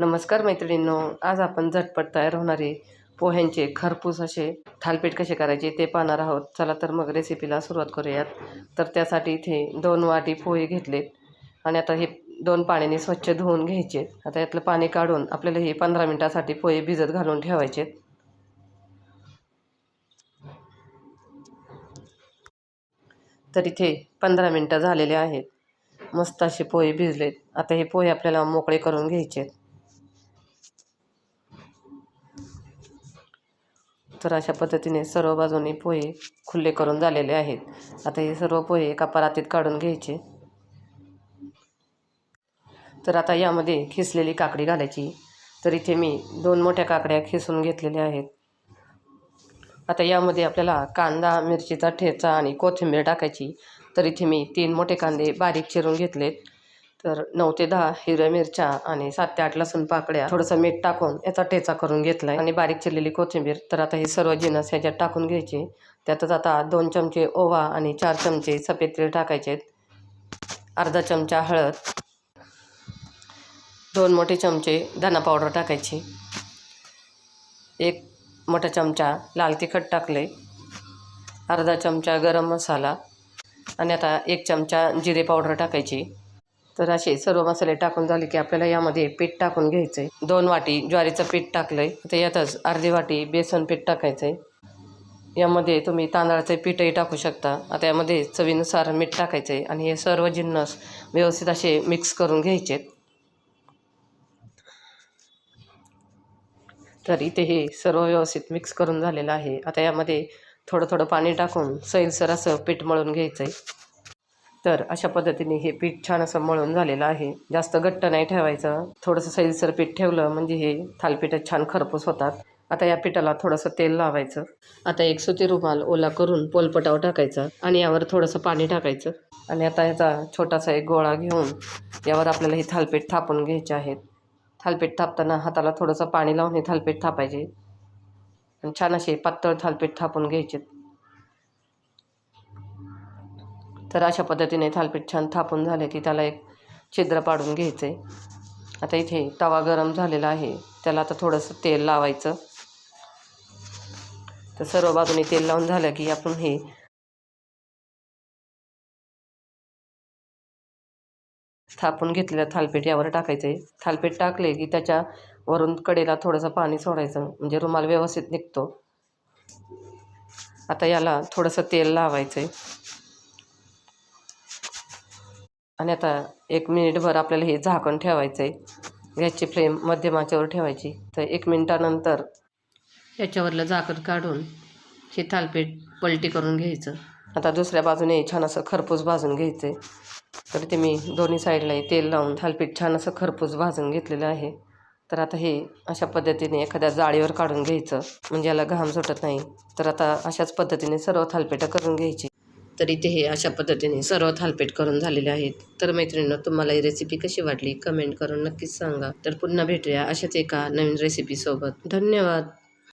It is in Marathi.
नमस्कार मैत्रिणींनो आज आपण झटपट तयार होणारे पोह्यांचे खरपूस असे थालपीठ कसे करायचे ते पाहणार आहोत. चला तर मग रेसिपीला सुरुवात करूयात. तर त्यासाठी इथे दोन वाटी पोहे घेतलेत आणि आता हे दोन पाण्याने स्वच्छ धुवून घ्यायचे. आता यातलं पाणी काढून आपल्याला हे पंधरा मिनटासाठी पोहे भिजत घालून ठेवायचे. तर इथे पंधरा मिनटं झालेले आहेत. मस्त असे पोहे भिजलेत. आता हे पोहे आपल्याला मोकळे करून घ्यायचे तर अशा पद्धतीने सर्व बाजूने पोहे खुल्ले करून झालेले आहेत. आता हे सर्व पोहे एका परातीत काढून घ्यायचे. तर आता यामध्ये खिसलेली काकडी घालायची. तर इथे मी दोन मोठ्या काकड्या खिसून घेतलेल्या आहेत. आता यामध्ये आपल्याला कांदा मिरचीचा ठेचा आणि कोथिंबीर टाकायची. तर इथे मी तीन मोठे कांदे बारीक चिरून घेतलेत. तर नऊ ते दहा हिरव्या मिरच्या आणि सात ते आठ लसूण पाकड्या थोडंसं मीठ टाकून याचा ठेचा करून घेतला आहे आणि बारीक चिरलेली कोथिंबीर तर आता हे सर्व जिनस ह्याच्यात टाकून घ्यायचे. त्यातच आता दोन चमचे ओवा आणि चार चमचे सफेद तीळ टाकायचे आहेत. अर्धा चमचा हळद दोन मोठे चमचे धना पावडर टाकायची. एक मोठा चमचा लाल तिखट टाकले अर्धा चमचा गरम मसाला आणि आता एक चमचा जिरे पावडर टाकायची. तर असे सर्व मसाले टाकून झाले की आपल्याला यामध्ये पीठ टाकून घ्यायचं आहे दोन वाटी ज्वारीचं पीठ टाकलं आहे यातच अर्धी वाटी बेसन पीठ टाकायचं आहे यामध्ये तुम्ही तांदळाचं पीठही टाकू शकता. आता यामध्ये चवीनुसार मीठ टाकायचं आहे आणि हे सर्व जिन्नस व्यवस्थित असे मिक्स करून घ्यायचे तर इथे हे सर्व व्यवस्थित मिक्स करून झालेलं आहे. आता यामध्ये थोडं थोडं पाणी टाकून सैलसर असं पीठ मळून घ्यायचं आहे तर अशा पद्धतीने हे पीठ छान असं मळून झालेलं आहे. जास्त घट्ट नाही ठेवायचं. थोडंसं सैलसर पीठ ठेवलं म्हणजे हे थालपीठ छान खरपूस होतात. आता या पिठाला थोडंसं तेल लावायचं. आता एक सुती रुमाल ओला करून पोलपटावर टाकायचा आणि यावर थोडंसं पाणी टाकायचं. आणि आता याचा छोटासा एक गोळा घेऊन यावर आपल्याला हे थालपीठ थापून घ्यायचे आहेत. थालपीठ थापताना हाताला थोडंसं पाणी लावून हे थालपीठ थापायचे. आणि छान असे पातळ थालपीठ थापून घ्यायचे तर अशा पद्धतीने थालपीठ छान थापून झाले की त्याला एक छिद्र पाडून घ्यायचं. आहे आता इथे तवा गरम झालेला आहे. त्याला आता थोडंसं तेल लावायचं. तर सर्व बाजूने तेल लावून झालं की आपण हे थापून घेतलेलं थालपीठ यावर टाकायचं. आहे थालपीठ टाकले की त्याच्या वरून कडेला थोडंसं पाणी सोडायचं म्हणजे रुमाल व्यवस्थित निघतो. आता याला थोडंसं तेल लावायचं आहे आणि आता एक मिनिटभर आपल्याला हे झाकण ठेवायचं आहे गॅसची फ्लेम मध्यम आचेवर ठेवायची. तर एक मिनटानंतर याच्यावरलं झाकण काढून हे थालपीठ पलटी करून घ्यायचं. आता दुसऱ्या बाजूने छान असं खरपूस भाजून घ्यायचं आहे तर ते मी दोन्ही साईडला तेल लावून थालपीठ छान असं खरपूस भाजून घेतलेलं आहे. तर आता हे अशा पद्धतीने एखाद्या जाळीवर काढून घ्यायचं. म्हणजे याला घाम सुटत नाही. तर आता अशाच पद्धतीने सर्व थालपीठं करून घ्यायची. तर इथे हे अशा पद्धतीने सर्व हालपेट करून झालेले आहेत. तर मैत्रिणींना तुम्हाला ही रेसिपी कशी वाटली? कमेंट करून नक्कीच सांगा. तर पुन्हा भेटूया अशाच एका नवीन रेसिपीसोबत धन्यवाद!